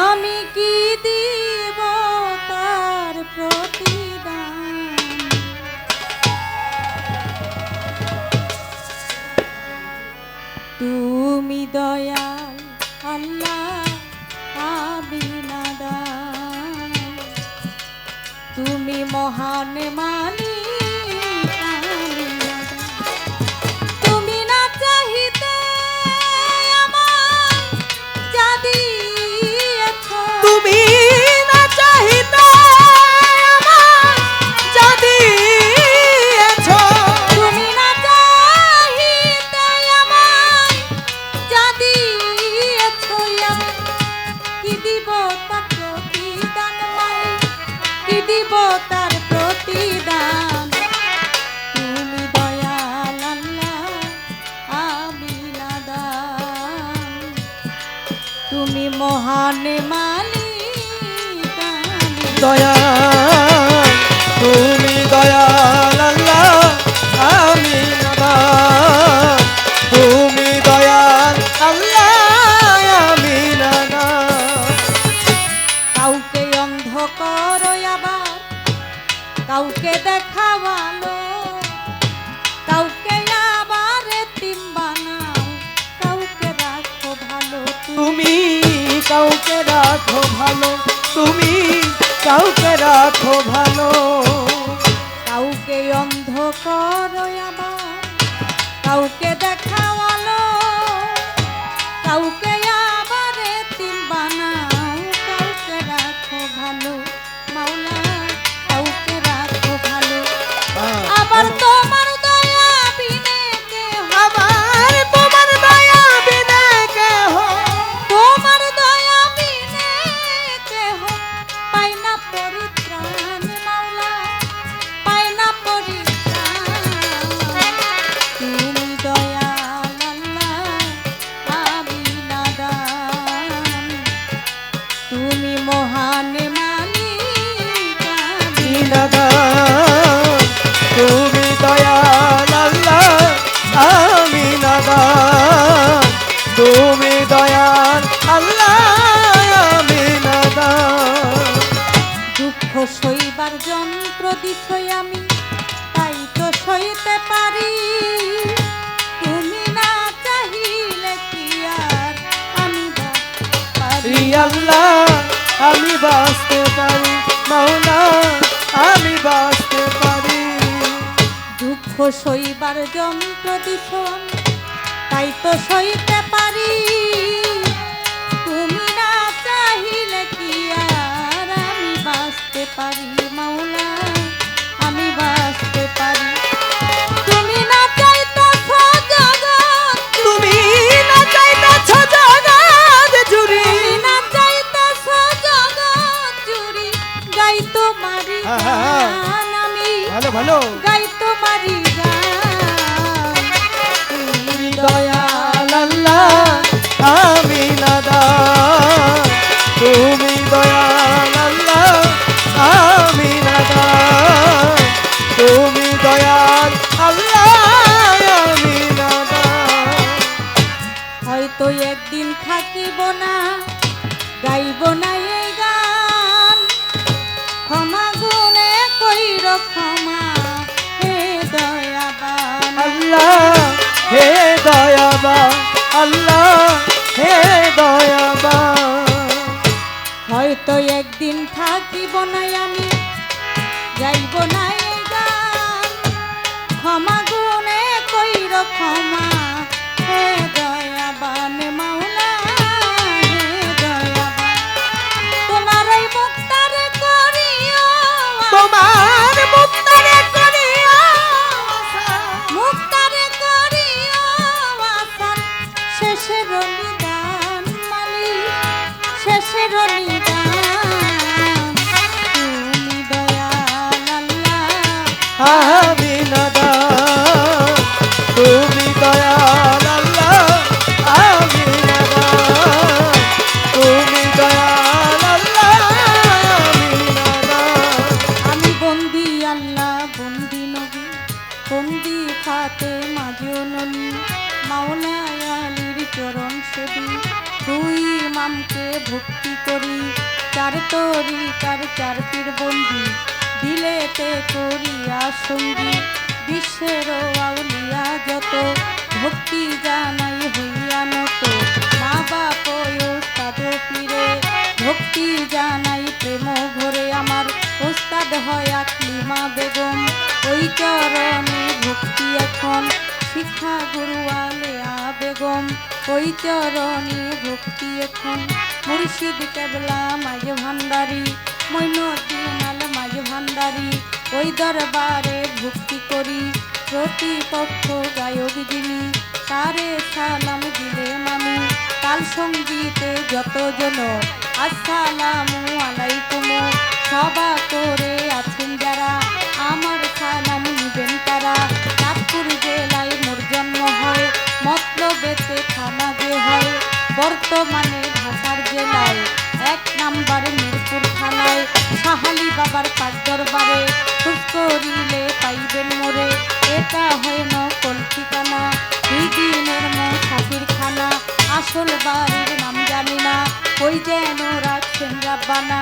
আমি কি দিব তার তুমি দয়াল তুমি মহান মালিক দয়া তুমি দয়াল আল্লাহ আমি তুমি দয়াল আল্লাহ আমি কাউকে অন্ধ করো আবার কাউকে দেখাওয়ালো। কাউকে আবার তিম বানাও কাউকে রাখো ভালো। তুমি কাউকে রাখো ভালো তুমি কাউকে রাখো ভালো। কাউকে অন্ধ করো কাউকে দেখাওয়ালো কাউকে আবার তিন বানাও। কাউকে রাখো ভালো। মাওলা যন্ত্র দিছই আমি তাই তো সইতে পারি। তুমি না চাহিলে কি আর আমি পারি? আল্লাহ আমি বাঁচতে পারি মাওলা আমি বাঁচতে পারি। দুঃখ সইবার যন্ত্র দিছ তাই তো সইতে পারি। হয়তো একদিন থাকিব না গাইব না এই গান। ক্ষমা গুণে কইর ক্ষমা হে দয়াবান। আল্লাহ হে দয়াবা আল্লাহ হে দয়াবা হয়তো একদিন থাকিব না আমি যাইব না এই গান। ক্ষমা গুণে কইর ক্ষমা আমি নাদান তুমি দয়াল আল্লাহ আমি আল্লাহ আমি বন্দি আল্লাহ বন্দি নবী বন্দি ফাতে মাজননী মাওলায়ালির চরণ সেবী মামকে ভক্তি করি, চার তরি চার পীর বন্দি। দিলেতে করিয়া সঙ্গী বিশ্বের আউলিয়া যত, ভক্তি জানাই হইয়া নত। মা বাপ পীরে, ভক্তি জানাই প্রেম ঘরে আমার। ওস্তাদ হয় আকলিমা বেগম, ওই চরণে ভক্তি এখন। শিক্ষা গুরু আলেয়া বেগম, ওই চরণে ভক্তি এখন। মুর্শিদ কেবলা মাঝে ভান্ডারি মাঝে ভান্ডারি, ওই দরবারে ভক্তি করি। প্রতিপক্ষ গায়ক যিনি, তারে সালাম দিলে মামি কাল সঙ্গীতে যতজন, আসসালামু আলাইকুম, সবা করে সাহালি বাবার পাঁচ দরবারে, খুশ করিলে পাইবেন মোরে। এটা হয় নকল ঠিকানা, দুই দিনের মুসাফির খানা। আসল বাড়ির নাম জানি না, ওই যেন রাখছেন রাব্বানা।